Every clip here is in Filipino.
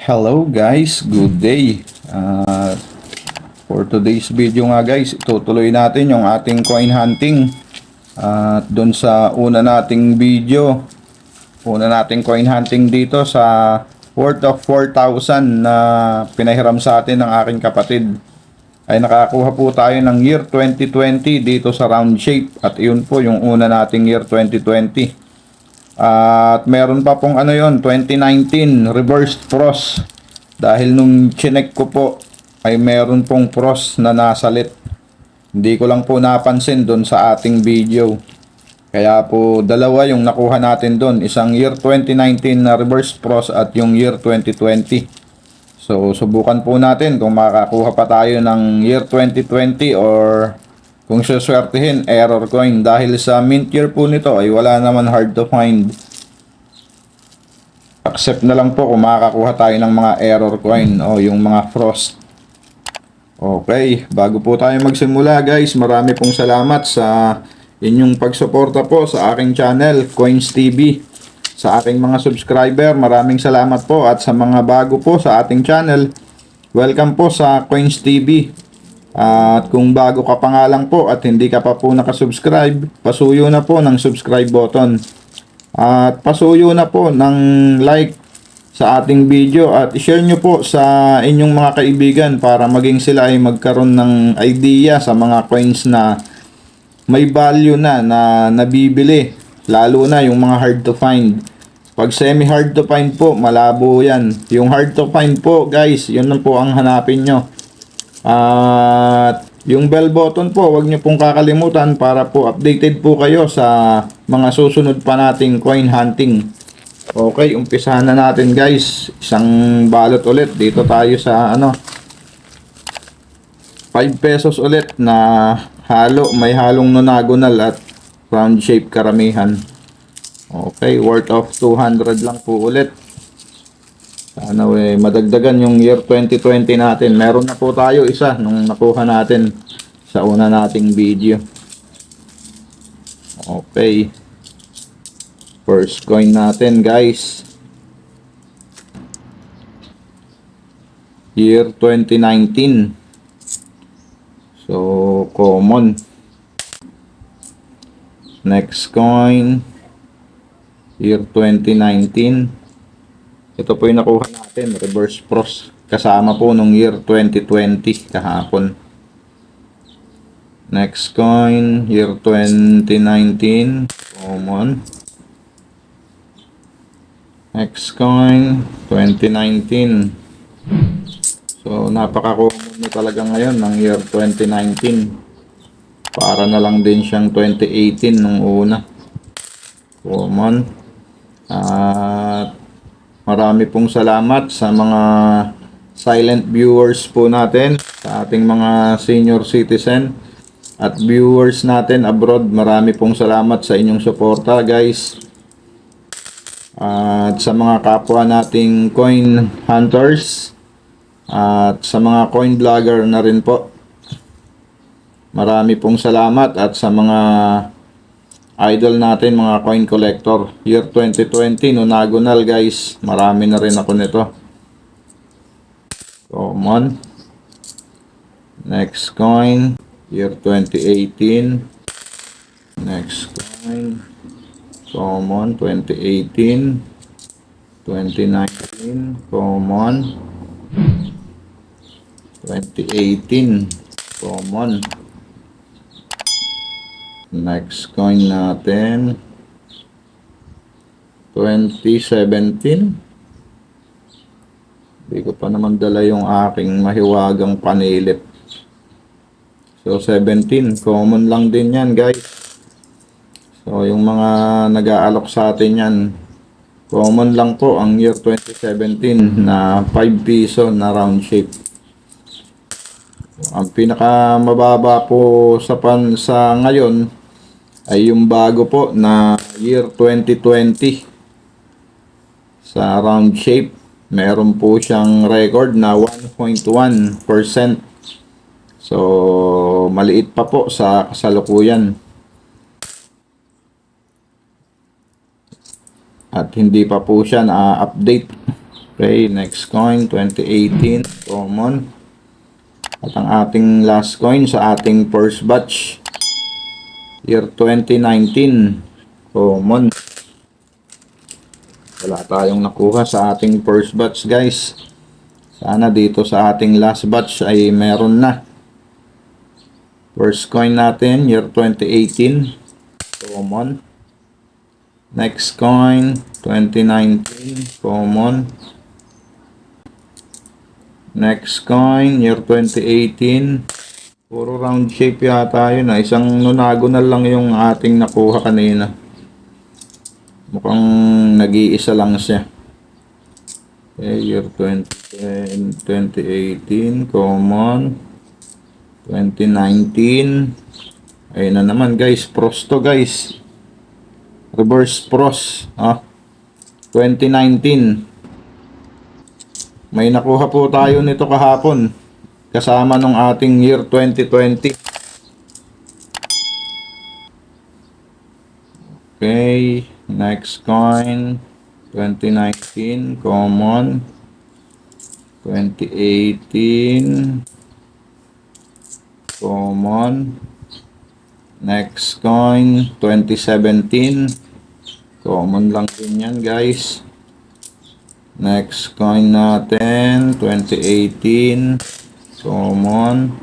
Hello guys, good day. Uh, for today's video nga guys, itutuloy natin yung ating coin hunting. At doon sa una nating video, una nating coin hunting dito sa worth of 4,000 na pinahiram sa atin ng aking kapatid. Ay nakakuha po tayo ng year 2020 dito sa round shape. At yun po yung una nating year 2020. At meron pa pong ano yon 2019 reversed frost. Dahil nung chinek ko po ay meron pong frost na nasalit. Hindi ko lang po napansin doon sa ating video. Kaya po dalawa yung nakuha natin doon. Isang year 2019 na reverse frost at yung year 2020. So subukan po natin kung makakakuha pa tayo ng year 2020 or kung suswertihin, error coin. Dahil sa mint year po nito ay wala naman hard to find. Accept na lang po kung makakakuha tayo ng mga error coin o yung mga frost. Okay, bago po tayo magsimula guys, marami pong salamat sa inyong pagsuporta po sa aking channel, Coins TV. Sa aking mga subscriber, maraming salamat po at sa mga bago po sa ating channel, welcome po sa Coins TV. At kung bago ka pa nga lang po at hindi ka pa po nakasubscribe, pasuyo na po ng subscribe button. At pasuyo na po ng like sa ating video at share nyo po sa inyong mga kaibigan para maging sila ay magkaroon ng idea sa mga coins na may value na na nabibili. Lalo na yung mga hard to find. Pag semi hard to find po, malabo yan. Yung hard to find po guys, yun lang po ang hanapin nyo. At yung bell button po, wag niyo pong kakalimutan para po updated po kayo sa mga susunod pa nating coin hunting. Okay, umpisahan na natin guys. Isang balot ulit. Dito tayo sa ano 5 pesos ulit na halo, may halong nonagonal at round shape karamihan. Okay, worth of 200 lang po ulit. Sana eh, madagdagan yung year 2020 natin. Meron na po tayo isa nung nakuha natin sa una nating video. Okay. First coin natin guys. Year 2019. So, common. Next coin. Year 2019. Ito po yung nakuha natin, reverse pros. Kasama po nung year 2020 kahapon. Next coin, year 2019, common. Next coin, 2019. So, napaka-common na talaga ngayon ng year 2019. Para na lang din siyang 2018 nung una. Common. At marami pong salamat sa mga silent viewers po natin, sa ating mga senior citizen at viewers natin abroad. Marami pong salamat sa inyong suporta, guys. At sa mga kapwa nating coin hunters at sa mga coin vlogger na rin po. Marami pong salamat at sa mga idol natin mga coin collector. Year 2020, nonagonal guys. Marami na rin ako nito. Common. Next coin. Year 2018. Next coin. Common 2018. 2019. Common. 2018. Common. Next coin natin. 2017. Hindi ko pa naman dala yung aking mahiwagang panilip. So, 17. Common lang din yan, guys. So, yung mga nag-aalok sa atin yan, common lang po ang year 2017 na 5 piso na round shape. Ang pinaka mababa po sa pan sa ngayon ay yung bago po na year 2020 sa round shape. Meron po siyang record na 1.1%. So, maliit pa po sa kasalukuyan. At hindi pa po siya na-update Okay, next coin, 2018, common. At ang ating last coin sa ating first batch, year 2019, common. Wala tayong nakuha sa ating first batch, guys. Sana dito sa ating last batch ay meron na. First coin natin, year 2018, common. Next coin, 2019, common. Next coin, year 2018. Puro round shape yata yun. ah. Isang nunagonal lang yung ating nakuha kanina. Mukhang nag-iisa lang siya. Okay, year 20, 2018, common. 2019. Ayun na naman guys, pros to guys. Reverse pros. Ah. 2019. May nakuha po tayo nito kahapon. Kasama nung ating year 2020. Okay, next coin. 2019, common. 2018, common. Next coin, 2017. Common lang din yan, guys. Next coin natin, 2018. Common.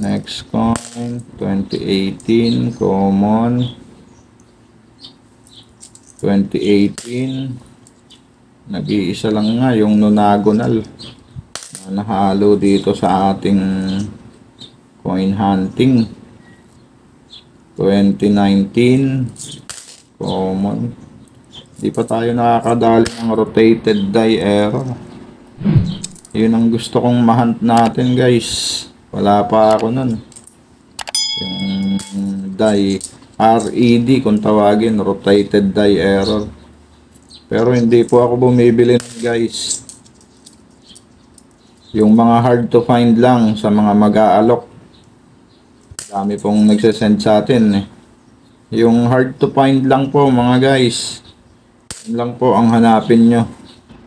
Next coin, 2018. Common. 2018. Nag-iisa lang nga yung nonagonal na nahalo dito sa ating coin hunting. 2019 common di pa tayo nakakadali ng rotated die error yun ang gusto kong mahunt natin guys wala pa ako nun yung die RED kung tawagin rotated die error pero hindi po ako bumibili nun guys yung mga hard to find lang sa mga mag-aalok Dami pong nagsasend sa atin eh. Yung hard to find lang po mga guys. Yun lang po ang hanapin nyo.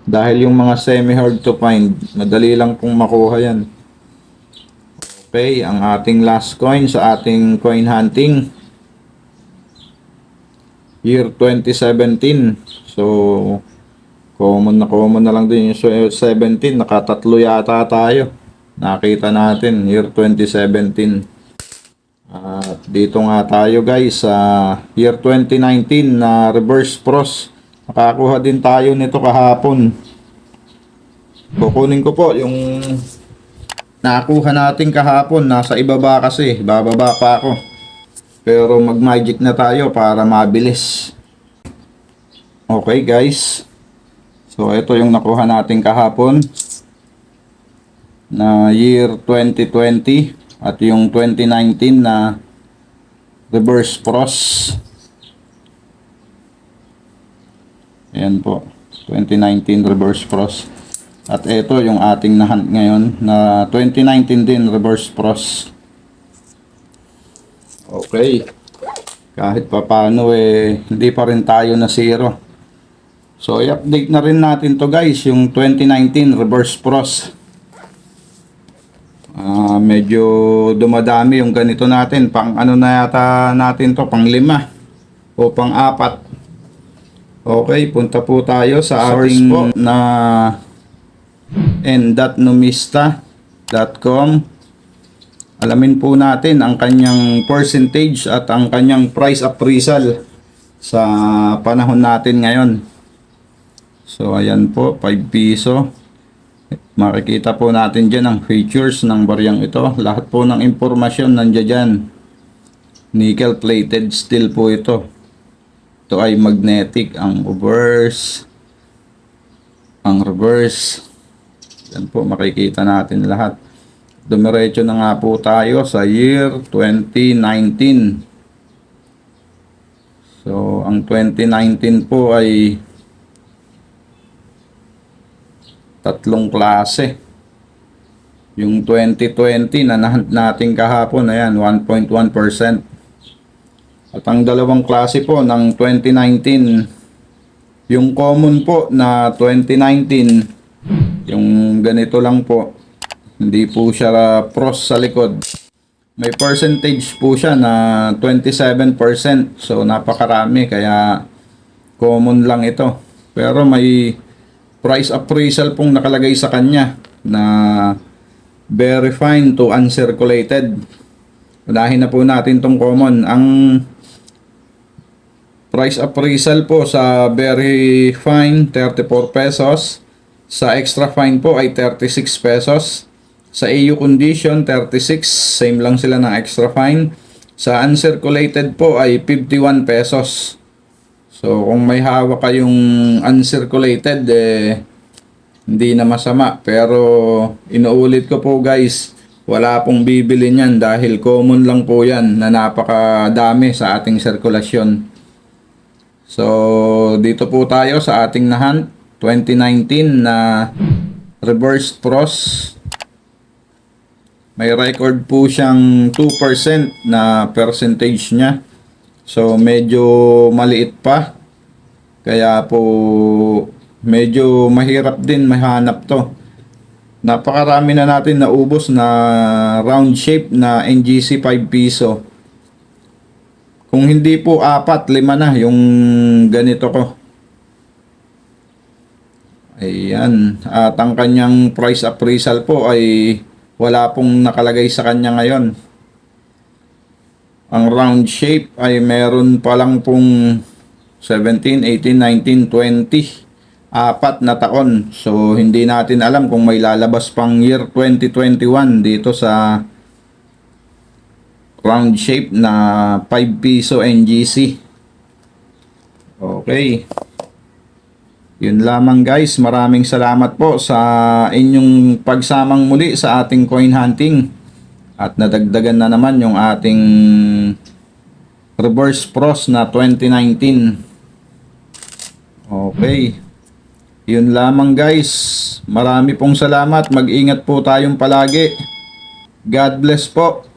Dahil yung mga semi hard to find, madali lang pong makuha yan. Okay, ang ating last coin sa ating coin hunting. Year 2017. So, common na common na lang din yung 17. Nakatatlo yata tayo. Nakita natin, year 2017. At dito nga tayo guys sa year 2019 na reverse pros. Nakakuha din tayo nito kahapon. Kukunin ko po yung nakuha natin kahapon. Nasa ibaba kasi. Bababa pa ako. Pero mag magic na tayo para mabilis. Okay guys. So ito yung nakuha natin kahapon. Na year 2020 at yung 2019 na reverse pros ayan po. 2019 reverse pros at ito yung ating nahunt ngayon na 2019 din reverse pros okay. Kahit papano eh hindi pa rin tayo na zero. So i-update na rin natin to guys yung 2019 reverse pros Ah, medyo dumadami yung ganito natin. Pang ano na yata natin to, pang lima o pang apat. Okay, punta po tayo sa ating po na n.numista.com Alamin po natin ang kanyang percentage at ang kanyang price appraisal sa panahon natin ngayon. So, ayan po, 5 piso. Makikita po natin dyan ang features ng baryang ito. Lahat po ng impormasyon nandiyan dyan. Nickel plated steel po ito. Ito ay magnetic. Ang reverse. Ang reverse. Yan po makikita natin lahat. Dumiretso na nga po tayo sa year 2019. So, ang 2019 po ay tatlong klase. Yung 2020 na natin kahapon, ayan, 1.1%. At ang dalawang klase po ng 2019, Yung common po na 2019, yung ganito lang po, hindi po siya pros sa likod. May percentage po siya na 27%. So napakarami kaya common lang ito. Pero may price appraisal pong nakalagay sa kanya na very fine to uncirculated. Unahin na po natin tong common. Ang price appraisal po sa very fine 34 pesos. Sa extra fine po ay 36 pesos. Sa EU condition 36, same lang sila ng extra fine. Sa uncirculated po ay 51 pesos. So kung may hawak kayong uncirculated eh hindi na masama pero inuulit ko po guys wala pong bibili niyan dahil common lang po yan na napakadami sa ating sirkulasyon. So dito po tayo sa ating nahan 2019 na reverse cross may record po siyang 2% na percentage niya. So medyo maliit pa. Kaya po medyo mahirap din mahanap to. Napakarami na natin naubos na round shape na NGC 5 piso. Kung hindi po apat, lima na yung ganito ko. Ayan. At ang kanyang price appraisal po ay wala pong nakalagay sa kanya ngayon. Ang round shape ay meron pa lang pong 17, 18, 19, 20. Apat na taon. So, hindi natin alam kung may lalabas pang year 2021 dito sa round shape na 5 piso NGC. Okay. Yun lamang guys. Maraming salamat po sa inyong pagsamang muli sa ating coin hunting. At nadagdagan na naman yung ating reverse pros na 2019. Okay. Yun lamang guys. Marami pong salamat. Mag-ingat po tayong palagi. God bless po.